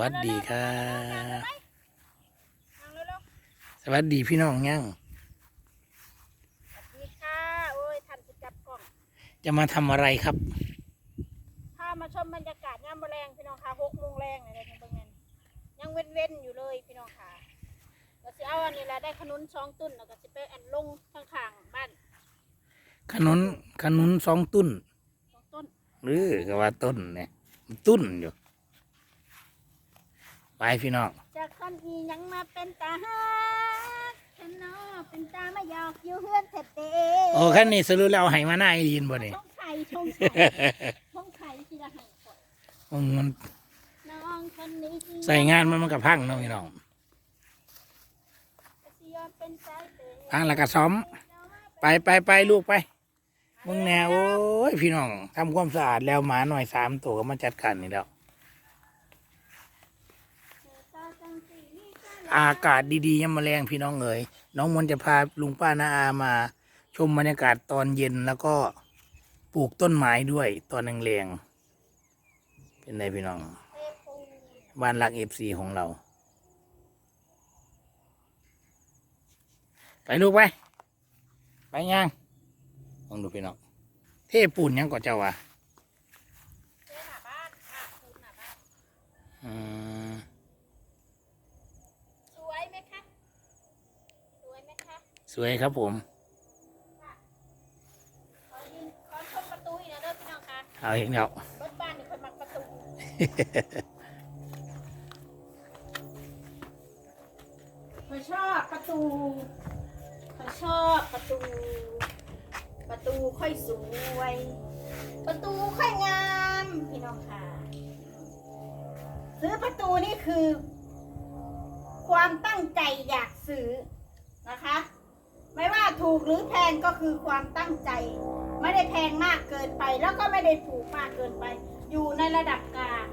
วัสดีครับเอาเร็วสวัสดีพี่น้องยังๆสวัสดีค่ะ โอ้ยทันจะจับกล้อง จะมาทำอะไรครับพามาชมบรรยากาศยามมื้อแรงพี่น้องค่ะหกโมงแรงเลยนะเบิ่งนั่นยังเว้นเว้นๆอยู่เลยพี่น้องค่ะก็สิเอาอันนี้แหละได้ขนุนสองตุ้นแล้วก็สิไปอันลงข้างๆบ้าน ขนุนขนุนสองตุ้นสองต้น หรือก็ว่าต้นเนี่ยมันตุ้นอยู่ ไปพี่น้องจากคนอียังมาเป็นตาฮักฉันเนาะเป็นตามาหยอกอยู่เฮือนเสร็จเด้โอ้ขั้นนี้สรุปแล้วให้มาหน้าอีนบ่นี่ช่องไข่ช่องไข่ช่องไข่ที่ละให้ก่อนมันมันน้องคนนี้ที่ใส่งานมันมันกับพังเนาะพี่น้องสิยอมเป็นสายเตะพังแล้วก็ซ้อม ไปไปไปลูกไปมึงแนวโอ้ยพี่น้องทำความสะอาดแล้วหมาหน่อยสามตัวก็มาจัดการนี่แล้ว อากาศดีๆยังมาแรงพี่น้องเอ๋ยน้องมนต์จะพาลุงป้านาอามา ชมบรรยากาศตอนเย็นแล้วก็ปลูกต้นไม้ด้วยตอนแรงๆเป็นไงพี่น้อง บ้านรักเอฟซีของเรา ไปลูกไป ไปย่างลองดูพี่น้อง เทปูนยังก่อนเจ้าวะเจ้าหน้าบ้านค่ะคุณหน้าบ้านอืม สวยไหมคะ สวยไหมคะ สวยครับผมขอยืนขอชมประตูอีกนะเด้อพี่น้องคะเอาเห็นแล้วรถบ้านนี่คนมักประตูเขาชอบประตูเขาชอบประตู ประตูค่อยสวย ประตูค่อยงามพี่น้องค่ะ ซื้อประตูนี่คือ ความตั้งใจอยากซื้อนะคะ ไม่ว่าถูกหรือแพงก็คือความตั้งใจ ไม่ได้แพงมากเกินไป แล้วก็ไม่ได้ถูกมากเกินไป อยู่ในระดับกลาง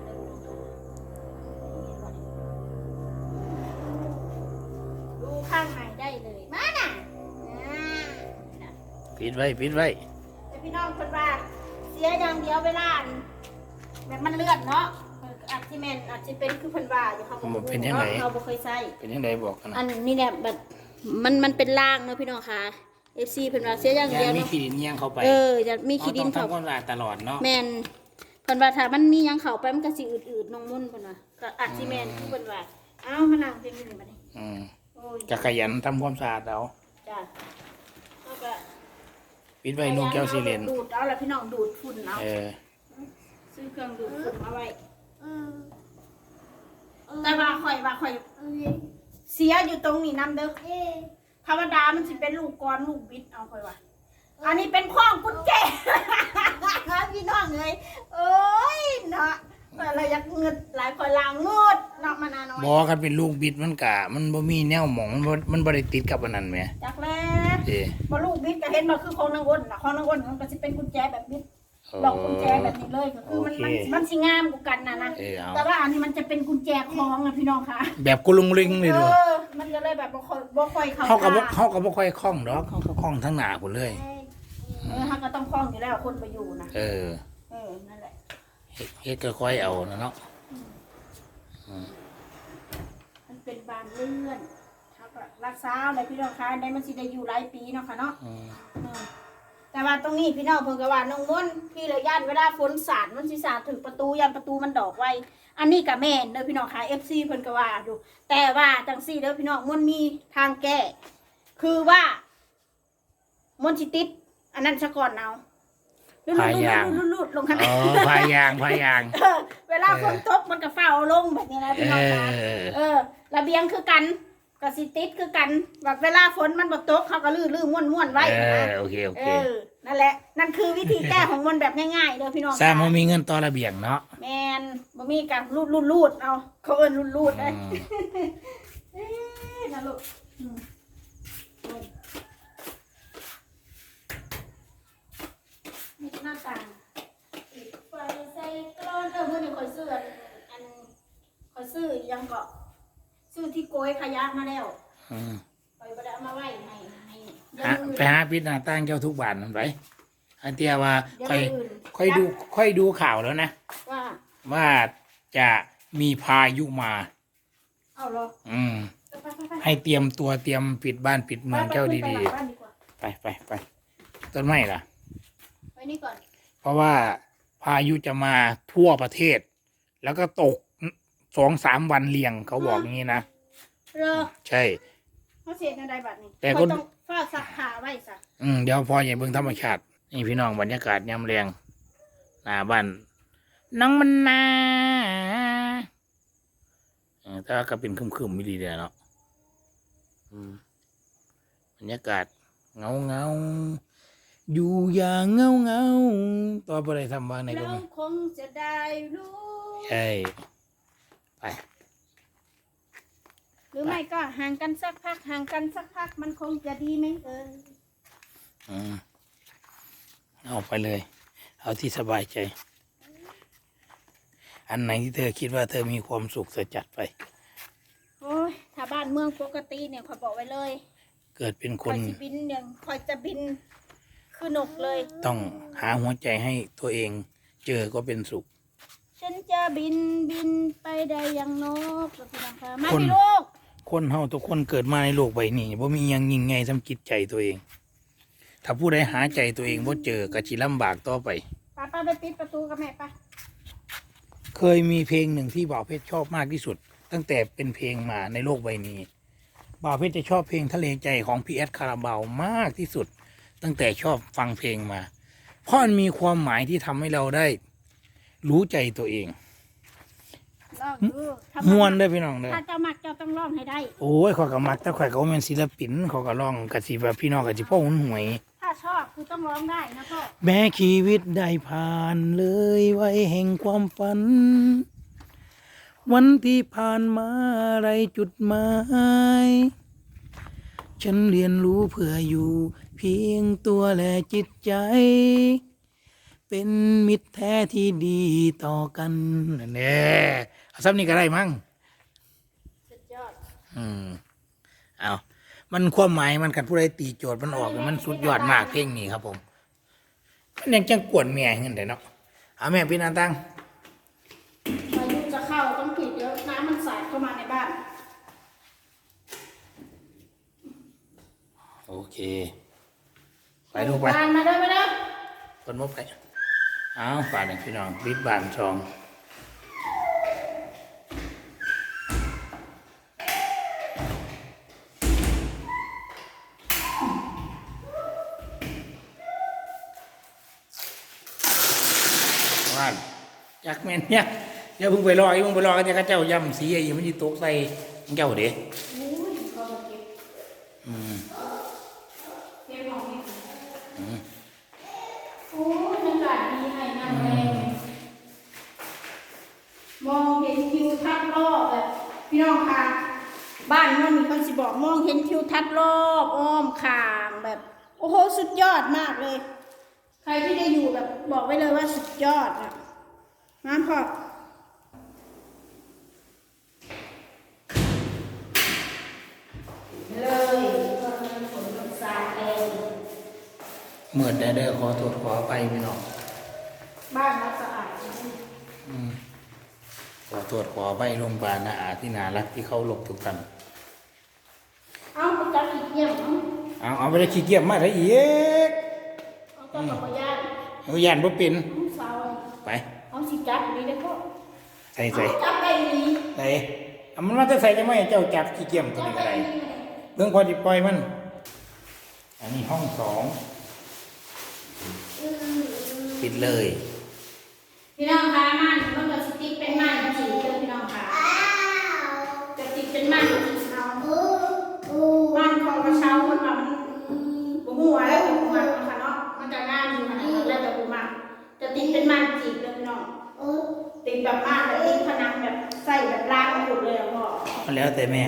ดูข้างในได้เลยมาน่ะอ่าน่ะปิดไว้ปิดไว้แต่พี่น้องคนว่าเสียอย่างเดียวเวลาอันแบบมันเลื่อนเนาะเอออาจจะแมนอาจจะเป็นคือเพิ่นว่าอยู่เขาก็บ่รู้เนาะเขาบ่เคยใส่เป็นยังไงบอกกันนะอันนี้เนี่ยแบบ มันมันเป็นล่างเนาะพี่น้องค่ะ FC เพิ่นว่าเสียอย่างยัเดียวงมีเนาะขีดินยังเข้าไปเออจะมีขี้ดินต้เข้าองทำความสะอาดตลอดเนาะ แม่นเพิ่นว่าถ้ามันมีหยังเข้าไปมันก็สิอืดๆน้องมุ่นเพิ่นว่าก็อาจสิแม่นคือเพิ่นว่าเอ้ามานั่งเป็นอยู่นี่บัดนี้อืมโอ้ยจะขยันทำความสะอาดเอาจ้ะแล้วก็ปิดไว้ลูกแก้วซีเลนดูดเอาละพี่น้องดูดฝุ่นเอาเออ ซื้อเครื่องดูดฝุ่นมาไว้แต่ว่าข่อยว่าข่อย เสียอยู่ตรงนี้นำเด้อธรรมดามันสิเป็นลูกกรอนลูกบิดเอาข่อยว่าอันนี้เป็นข้องกุญแจพี่น้องเลยเอ้ยเนาะแต่เราอยากเงินหลายคนลางงดเนาะมานานน้อยบอกกันเป็นลูกบิดมันกะ มันบ่มีแนวหมองมันบ่มันบ่ได้ติดกับอันนั้นแหมจากแล้วเด้มาลูกบิดก็เห็นมาคือของนางวนนะของนางวนมันก็สิเป็นกุญแจแบบบิดโอ้ ดอกกุญแจแบบนี้เลยก็คือมันโอเคมันมันสิงามกว่ากันนะนะเออเอา แต่ว่าอันนี้มันจะเป็นกุญแจคล้องนะพี่น้องค่ะแบบกุลุงลิงเลยเอดูอมันก็เลยแบบบ่ค่อยบ่ค่อยเข้าเขากับตาเขากับบ่ค่อยคล่องดอกเขาก็คล่องทั้งหน้าพุ่นเลย เออเขาก็ต้องคล้องอยู่แล้วคนไปอยู่นะเออเออนั่นแหละเฮ็ดเฮ็ดก็ค่อยเอานะเนาะมันเป็นบานเลื่อนเขาก็รักษาอะไรพี่น้องคะได้มันสิได้อยู่หลายปีเนาะค่ะเนาะอืมอืม แต่ว่าตรงนี้พี่น้องเพิ่นก็ว่าน้องมนต์พี่เลยย่านเวลาฝนสาดมันสิสาดถึงประตูยันประตูมันดอกไว้ อันนี้ก็แม่นเด้อพี่น้องค่ะ FC เพิ่นก็ว่าอยู่แต่ว่าจังซี่เด้อพี่น้องมันมีทางแก้คือว่ามนต์สิติดอันนั้นซะก่อนเอาลุดๆๆๆๆๆลงข้างในอ๋อพายางพายาง เออเวลาฝนตกมันก็ฝ้าเอาลงแบบนี้นะเอพี่น้องค่ะอเออระเบียงคือกัน กสิติดคือกันแบบเวลาฝนมันบ่ตกเขาก็ลื้อลื้อม้วนม้วนๆไว้เอนะอโอเคโอเอเคอนั่นแหละ นั่นคือวิธีแก้ของมันแบบง่ายๆเด้อพี่น้องแซมมันมีเงินต่อระเบียงเนาะแมนบ่มีการรูดรูดรูดเอาเขาเอิ้นรูดรูดอืได้มเอ๊ะนะลูกอืมนี่หน้าต่างปิดไฟใส่กรอนเออเมื่อนี้คอยซื้ออันอันคอยซื้อยังเกาะ ซื้อที่โกยขยะมาแล้วอืมคอยบ่ได้เอามาไว้ให้ให้เดี๋ยวหามื้อไปหาปิดหน้าต่างเจ้าทุกบ้านนั่นไปอันเตียว่าเดี๋ยวค่อยมื้ออื่นค่อยดูค่อยดูข่าวแล้วนะ ว่าว่าจะมีพายุมา เอาเหรออืม ไปไปไปให้เตรียมตัวเตรียมปิดบ้านปิดเมืองเจ้าไปดีไปหลังบ้านดีกว่าๆ ไปไปไปต้นไม้ล่ะ ไปนี่ก่อนเพราะว่าพายุจะมาทั่วประเทศ แล้วก็ตก สองสามวันเรียงเขาบอกอย่างนี้นะเรอใช่ เขาเสียในใดบัตรนี่แต่ก็ข้อยต้องเฝ้าซักผ้าไว้ซะอืมเดี๋ยวพออย่าเบิ่งธรรมชาตินี่พี่น้องบรรยากาศยามแรงหน้าบ้านน้องมันนาเออแต่ว่าก็เป็นคึมๆไม่ดีเลยเนาะอืมบรรยากาศเงาเงาๆอยู่อย่างเงาเงาๆต่อไปได้ทำบ้างในก็เรามีคงจะได้รู้ ใช่ ไป หรือไม่ก็ห่างกันสักพักห่างกันสักพักมันคงจะดีไหมเอออืมเอาไปเลย เอาที่สบายใจ อันไหนที่เธอคิดว่าเธอมีความสุขเธอจัดไป โอ้ยถ้าบ้านเมืองปกติเนี่ยคอยบอกไว้เลยเกิดเป็นคคอนยจะบินเนี่ยคอยจะบินคือนกเลย ต้องหาหัวใจให้ตัวเอง เจอก็เป็นสุข ฉันจะบินบินไปได้อย่างนกแล้วพี่น้องคะมาคนพี่ลูกคนเฮาทุกคนเกิดมาในโลกใบนี้บ่มีหยังยิ่งใหญ่สำจิตใจตัวเอง ถ้าผู้ใดหาใจตัวเองบ่เจอก็สิลำบากต่อไป ป้าป้าไปปิดประตูกับแม่ป้าเคยมีเพลงหนึ่งที่บ่าวเพชรชอบมากที่สุด ตั้งแต่เป็นเพลงมาในโลกใบนี้บ่าวเพชรจะชอบเพลงทะเลใจของพีเอสคาราบาวมากที่สุด ตั้งแต่ชอบฟังเพลงมา เพราะมันมีความหมายที่ทำให้เราได้ รู้ใจตัวเองลองดูทำมวนเด้อพี่น้องเด้อ ถ้าเจ้ามักเจ้าต้องร้องให้ได้ โอ้ยขอยก็มักแต่ข่อยก็บ่แม่นศิลปินเขอยก็ร้องกะสิแบบพี่น้องกะสิพ่อหุนหวย ถ้าชอบคือต้องร้องได้นะพ่อแม้ชีวิตได้ผ่านเลยไว้แห่งความฝัน วันที่ผ่านมาไรจุดหมาย ฉันเรียนรู้เพื่ออยู่ เพียงตัวและจิตใจ เป็นมิตรแท้ที่ดีต่อกันนั่นแน่เอาซ้ำนี่ก็ได้มั้งสุดยอดอืมเอามันความหมายมันกันผู้ใดตีโจทย์มันออก มันสุดยอดมากเพลงนี้ครับผมมันยังจังกวนแม่เงินเด้เนาะเอาแม่พี่นาตั้งพายุจะเข้าต้องปิดเดี๋ยวน้ำมันสาดเข้ามาในบ้าน โอเค ไปลูกไปบ้านมาเด้อมาเด้อคนมุกไป เอาฝากหนึ่งพี่น้องบิดบานซองว่านจักแม่นเนี่ยอย่าเพิ่งไปรออย่าเพิ่งไปรอกันจะข้าเจ้าย่ำสีไอ้มันจะตกใส่เจ้าเด้อุ้ยเขาจะเก็บอืมเก็บของนี่อืม โอ้ยอากาศดีให้นั่งแรง มองเห็นทิวทัศน์รอบแบบพี่น้องค่ะ บ้านมันมีคนสิบอกมองเห็นทิวทัศน์รอบอ้อมคางแบบ โอ้โหสุดยอดมากเลย ใครที่ได้อยู่แบบบอกไว้เลยว่าสุดยอดอะน้ำพอเลยฝนตกสาดเองเมื่อได้เด้อขอโทษขอไปพี่น้อง บ้านเราสะอาดอืม ขอโทษขอไปโรงพยาบาลนะอาที่นารักที่เขาหลบทุกท่านเอาไปจับอีกเยี่ยมเอาเอาเอาไปได้ขี้เกียจมาได้อีกเอาจับกับพยานเอายานบ่เป็นลูกสาวไปเอาสิจับดีเด้อพ่อใส่ใส่เอาจับได้ดีใส่เอามันมาจะใส่จะไม่ให้เจ้าจับขี้เกียจตัวจับนี้ก็ได้ได้ดีเรื่องพอจิปล่อยมัน อันนี้ห้องสองปิดเลย พี่น้องคะม่านมันก็สติ๊กเป็นม่านจีบเด้อพี่น้องค่ะจะติดเป็นม่านจีบเอาม่านของกระเช้ามันว่ามันบุหัวแล้วบุหัวนะคะเนาะมันจะงามอยู่ค่ะแล้วแต่บุมักจะติดเป็นม่านจีบเด้อพี่น้องติดแบบม่านแบบติดผนังแบบใส่แบบรางหมดเลยอะพ่อ มัน แล้วแต่แม่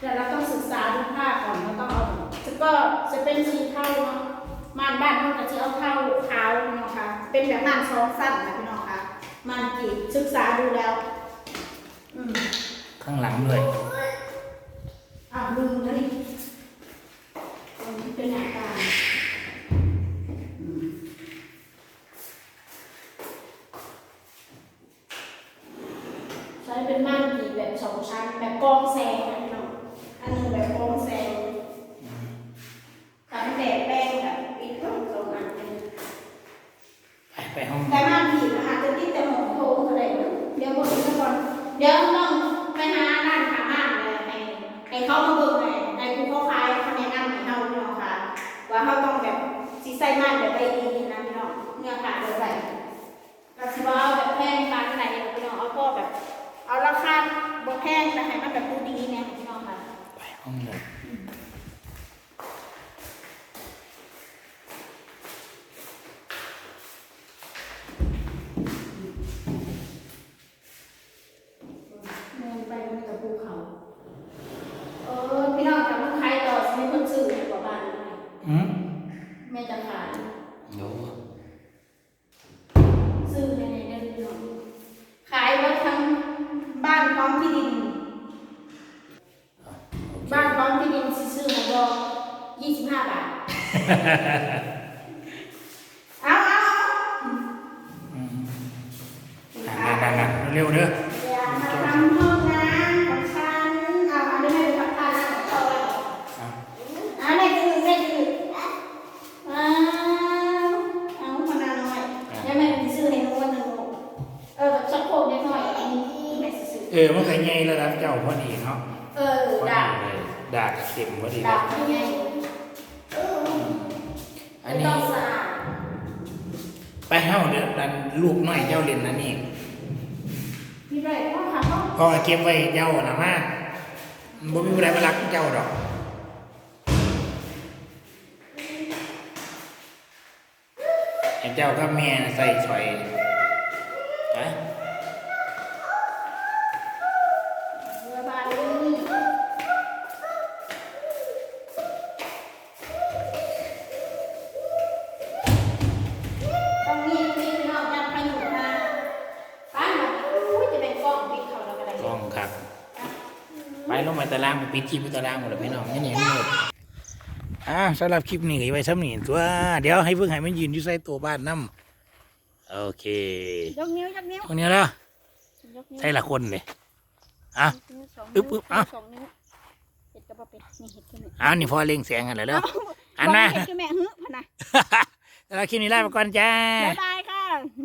แต่เราต้องศึกษาดูผ้าก่อนแล้วต้องเอาแล้วก็จะเป็นสีเทาเนาะม่านบ้านมันก็จะเอาเทาขาวเนาะค่ะเป็นแบบม่านสองสั้นนะพี่น้องค่ะม่านจีบศึกษาดูแล้ว อืมข้างหลังด้วยอะลืมแล้วนี่อันนี้เป็นอาการ แบบสองชั้นแบบกรองแสงนะพี่น้องอันหนึงแบบกรองแสงกันแดดแป้งแบบปิดสองสองอันเป็นไปไปห้องแต่ม่านผีนะคะจะติดแต่หมอนโถงอะไรเนอะเดี๋ยวบอกทุกคนเดี๋ยวต้องไปหาด้านขาม่านเลยให้ให้เขามาเบิ่งให้ให้ผู้เขาขายคะแนนนำให้เราพี่น้องค่ะ ว่าเขาต้องแบบสีใส่ม่านแบบใบดีนะพี่น้องเนื้อขาดเลยไปเราสิว่าเอาแบบแพงปานไหนพี่น้องเอาก็แบบเอาราคา บ่แพงแต่ให้มันแบบดูดีเนี่ยพี่น้องค่ะไปห้องเลย เงินไปมันกับภูเขา เออพี่น้องกับลูกค้าต่อสิมีคนซื้อในกว่าบ้านนี่ อืม แม่จะขาย เดี๋ยว ซื้อในในเดือนพี่น้องขายไว้ทั้งบ้านพร้อมที่ดิน โอเค บ้านพร้อมที่ดินสิซื้อมาดอกยี่สิบห้าบาท เอาเอาเอา อืมอะนั่นนั่นนั่นเร็วเด้อ อย่ามาทำห้องน้ำของฉันเอาอันนี้ให้พักทานนะเอาไว้ เอา อันนี้คือไม่คืออ้าวเอาพนาน้อยเดี๋ยวแม่ไปซื้อให้หนูวันหนึ่งลูกเออแบบชักโครกนิดหน่อยอั นนี้แม่ซื้อเออมันก็ใหญ่ระดับเจ้าพอดีเนาะเออพอดาดีบเลยดาดเข็มพอดีเลดายบยังไง อันนี้ต้องสะอาดไปเฮ้าเด้อดันลูกน้อยเจ้าเล่นนั่นนี่มีไรก็ค่ะต้องพอเก็บไว้เจ้านะมาบ่มีอะไรมารักเจ้าดอกให้เจ้ากับแม่น่ะใส่ชอยฮะ ปปิดคลิปไปตารางหมดแล้วพี่น้องนี่เนี่ยหมดอ่าสำหรับคลิปนี้ก็ไว้ซ้ำนี่ตัว เดี๋ยวให้เพิ่งให้มันยืนอยู่ใส่ตัวบ้านน้ำโอเคยกนิ้วยกนิ้วตรงนี้แล้วยกนิ้วใช่ละคนเลยอะนิ้วสองอึ๊นิ้วบอึ๊บอะสองนิ้วเห็ดกระบอกเป็ดนี่เห็ดขึ้นอ่านี่พอเล็งแสงกันแล้วเด้ออันนะน่ะเห็ดคือแม่ฮึพะนะสำหรับคลิปนี้ลาไปก่อนจ้าบ๊ายบายค่ะ